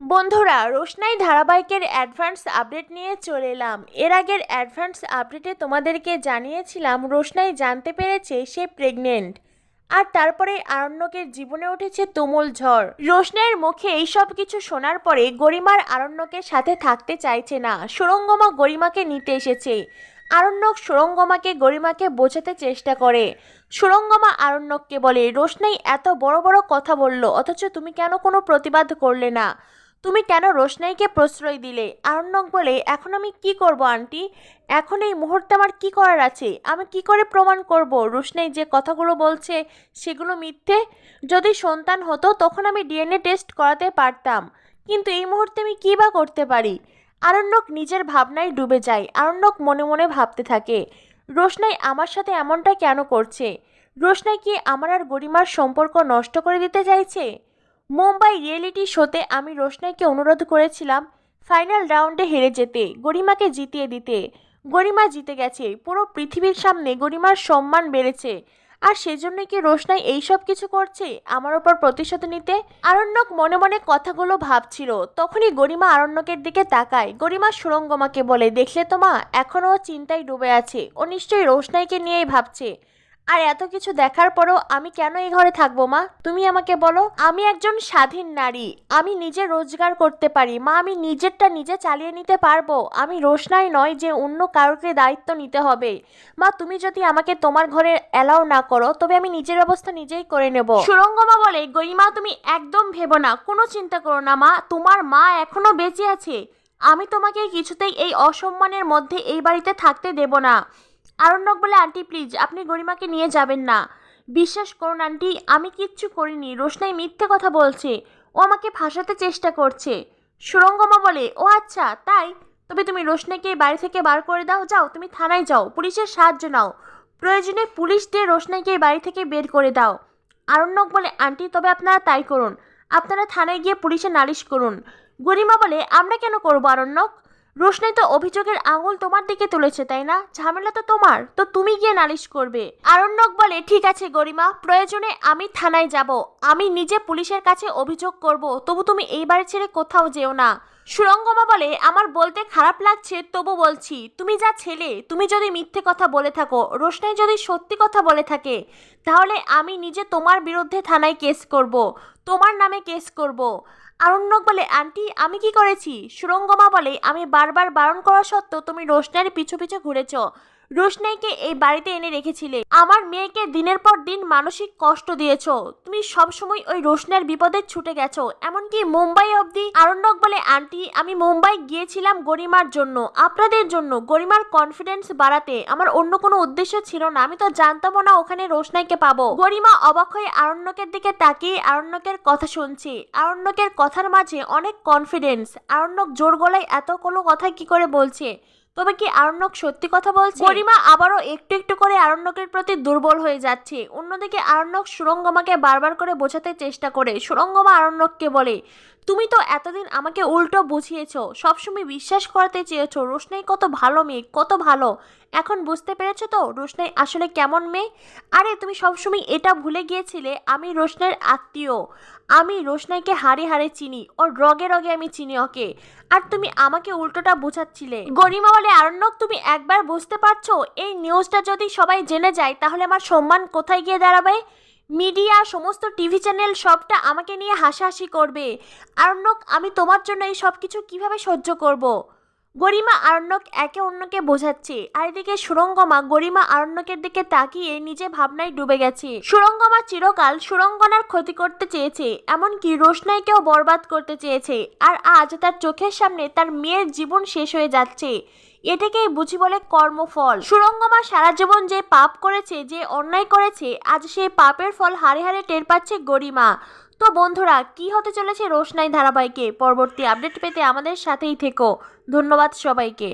বন্ধুরা, রোশনাই ধারাবাহিকের advance update নিয়ে চলে এলাম। এর আগের অ্যাডভান্স আপডেটে তোমাদেরকে জানিয়েছিলাম, রোশনাই জানতে পেরেছে সে প্রেগনেন্ট আর তারপরে আরণ্যকের জীবনে উঠেছে তুমুল ঝড়। রোশনাইয়ের মুখে এইসব কিছু শোনার পরে গরিমার আরণ্যকের সাথে থাকতে চাইছে না। সুরঙ্গমা গরিমাকে নিতে এসেছে। আরণ্যক সুরঙ্গমাকে গরিমাকে বোঝাতে চেষ্টা করে। সুরঙ্গমা আরণ্যককে বলে, রোশনাই, এত বড় বড় কথা বলল, অথচ তুমি কেন কোনো প্রতিবাদ করলে না? তুমি কেন রোশনাইকে প্রশ্রয় দিলে? আরণ্যক বলে, এখন আমি কি করব, আন্টি? এখন এই মুহূর্তে আমার কি করার আছে? আমি কি করে প্রমাণ করব? রোশনাই যে কথাগুলো বলছে, সেগুলো মিথ্যে? যদি সন্তান হতো, তখন আমি ডিএনএ টেস্ট করাতে পারতাম। কিন্তু এই মুহূর্তে আমি কী বা করতে পারি? আরণ্যক নিজের ভাবনায় ডুবে যায়। আরণ্যক মনে মনে ভাবতে থাকে, রোশনাই আমার সাথে এমনটা কেন করছে? রোশনাই কি আমার আর গরিমার সম্পর্ক নষ্ট করে দিতে চাইছে? মুম্বাই রিয়েলিটি শোতে আমি রোশনাইকে অনুরোধ করেছিলাম ফাইনাল রাউন্ডে হেরে যেতে, গরিমাকে জিতিয়ে দিতে। গরিমা জিতে গেছে, পুরো পৃথিবীর সামনে গরিমার সম্মান বেড়েছে। আর সেজন্য কি রোশনাই এইসব কিছু করছে, আমার ওপর প্রতিশোধ নিতে? আরণ্যক মনে মনে কথাগুলো ভাবছিল, তখনই গরিমা আরণ্যকের দিকে তাকায়। গরিমা সুরঙ্গমাকে বলে, দেখলে তো মা এখনও চিন্তায় ডুবে আছে। ও নিশ্চয়ই রোশনাইকে নিয়েই ভাবছে। আর এত কিছু দেখার পরও আমি কেন এই ঘরে থাকব, মা? তুমি আমাকে বলো, আমি একজন স্বাধীন নারী। আমি নিজে রোজগার করতে পারি। মা, আমি নিজেরটা নিজে চালিয়ে নিতে পারব। আমি রোশনাই নয় যে অন্য কারোকে দায়িত্ব নিতে হবে। মা, তুমি যদি আমাকে তোমার ঘরে অ্যালাউ না করো, তবে আমি নিজের ব্যবস্থা নিজেই করে নেব। সুরঙ্গমা বলে, গরিমা, তুমি একদম ভেবো না। কোনো চিন্তা করো না, মা। তোমার মা এখনও বেঁচে আছে। আমি তোমাকে কিছুতেই এই অসম্মানের মধ্যে এই বাড়িতে থাকতে দেব না। আরণ্যক বলে, আন্টি প্লিজ আপনি গরিমাকে নিয়ে যাবেন না। বিশ্বাস করুন, আন্টি, আমি কিচ্ছু করিনি। রোশনাই মিথ্যে কথা বলছে। ও আমাকে ফাঁসাতে চেষ্টা করছে। সুরঙ্গমা বলে, ও আচ্ছা তাই? তবে তুমি রোশনাইকে বাড়ি থেকে বার করে দাও, যাও, তুমি থানায় যাও, পুলিশের সাহায্য নাও। প্রয়োজনে পুলিশ দিয়ে রোশনাইকে এই বাড়ি থেকে বের করে দাও। আরণ্যক বলে, আন্টি, তবে আপনারা তাই করুন। আপনারা থানায় গিয়ে পুলিশে নালিশ করুন। গরিমা বলে, আমরা কেন করব, আরণ্যক? রোশনাই তো অভিযোগের আঙুল তোমার দিকে তুলেছে, তাই না? ঝামেলা তো তোমার। তো তুমি গিয়ে নালিশ করবে। আরণ্যক বলে, ঠিক আছে গরিমা, প্রয়োজনে আমি থানায় যাব। আমি নিজে পুলিশের কাছে অভিযোগ করব। তবু তুমি এই বাড়ি ছেড়ে কোথাও যেও না। সুরঙ্গমা বলে, আমার বলতে খারাপ লাগছে, তবু বলছি, তুমি যা ছেলে, তুমি যদি মিথ্যে কথা বলে থাকো, রোশনাই যদি সত্যি কথা বলে থাকে, তাহলে আমি নিজে তোমার বিরুদ্ধে থানায় কেস করব, তোমার নামে কেস করব। আরণ্যক বলে, আন্টি, আমি কি করেছি? সুরঙ্গমা বলে, আমি বারবার বারণ করা সত্ত্বেও তুমি রোশনাইয়ের পিছু পিছু ঘুরেছ। রোশনাইকে এই বাড়িতে এনে রেখেছিলে। আমার মেয়েকে দিনের পর দিন মানসিক কষ্ট দিয়েছ। তুমি সবসময় ওই রোশনাইয়ের বিপদে ছুটে গেছো। এমনকি মুম্বাই অবধি আরণ্যক বলে, আন্টি, আমি মুম্বাই গিয়েছিলাম গরিমার জন্য, আপনাদের জন্য। গরিমার কনফিডেন্স বাড়াতে। আমার অন্য কোনো উদ্দেশ্য ছিল না। আমি তো জানতামও না ওখানে রোশনাইকে পাবো। গরিমা অবাক হয়ে আরণ্যকের দিকে তাকিয়ে আরণ্যকের কথা শুনছে। আরণ্যকের কথার মাঝে অনেক কনফিডেন্স আরণ্যক জোর গলায় এত কোনো কথা কি করে বলছে? তবে কি আরণ্যক সত্যি কথা বলছে? গরিমা আবারও একটু একটু করে আরণ্যকের প্রতি দুর্বল হয়ে যাচ্ছে। অন্যদিকে আরণ্যক সুরঙ্গমাকে বারবার করে বোঝাতে চেষ্টা করে। সুরঙ্গমা আরণ্যককে বলে, তুমি তো এতদিন আমাকে উল্টো বুঝিয়েছ। সবসময় বিশ্বাস করাতে চেয়েছো। রোশনাই কত ভালো মেয়ে, কত ভালো। এখন বুঝতে পেরেছ তো রোশনাই আসলে কেমন মেয়ে? আরে, তুমি সবসময় এটা ভুলে গিয়েছিলে, আমি রোশনাইয়ের আত্মীয়। আমি রোশনাইকে হারে হারে চিনি, ওর রগে রগে আমি চিনি ওকে। আর তুমি আমাকে উল্টোটা বোঝাচ্ছিলে। গরিমা বলে, আরণ্যক, তুমি একবার বুঝতে পারছ? এই নিউজটা যদি সবাই জেনে যায়, তাহলে আমার সম্মান কোথায় গিয়ে দাঁড়াবে? মিডিয়া, সমস্ত টিভি চ্যানেল সবটা আমাকে নিয়ে হাসাহাসি করবে। আরণ্যক, আমি তোমার জন্য এই সব কিছু কীভাবে সহ্য করব। গরিমা আরণ্যক একে অন্যকে বোঝাচ্ছে। আর এদিকে সুরঙ্গমা গরিমা আরণ্যকের দিকে তাকিয়ে নিজে ভাবনায় ডুবে গেছে। সুরঙ্গমা চিরকাল সুরঙ্গনার ক্ষতি করতে চেয়েছে, এমনকি রোশনাইকেও বরবাদ করতে চেয়েছে, আর আজ তার চোখের সামনে তার মেয়ের জীবন শেষ হয়ে যাচ্ছে। এটাকেই বুঝি বলে কর্মফল। সুরঙ্গমা সারা জীবন যে পাপ করেছে, যে অন্যায় করেছে, আজ সেই পাপের ফল হারে হারে টের পাচ্ছে গরিমা। তো বন্ধুরা, কি হতে চলেছে রোশনাই ধারাবাহিকে? পরবর্তী আপডেট পেতে আমাদের সাথেই থেকো। ধন্যবাদ সবাইকে।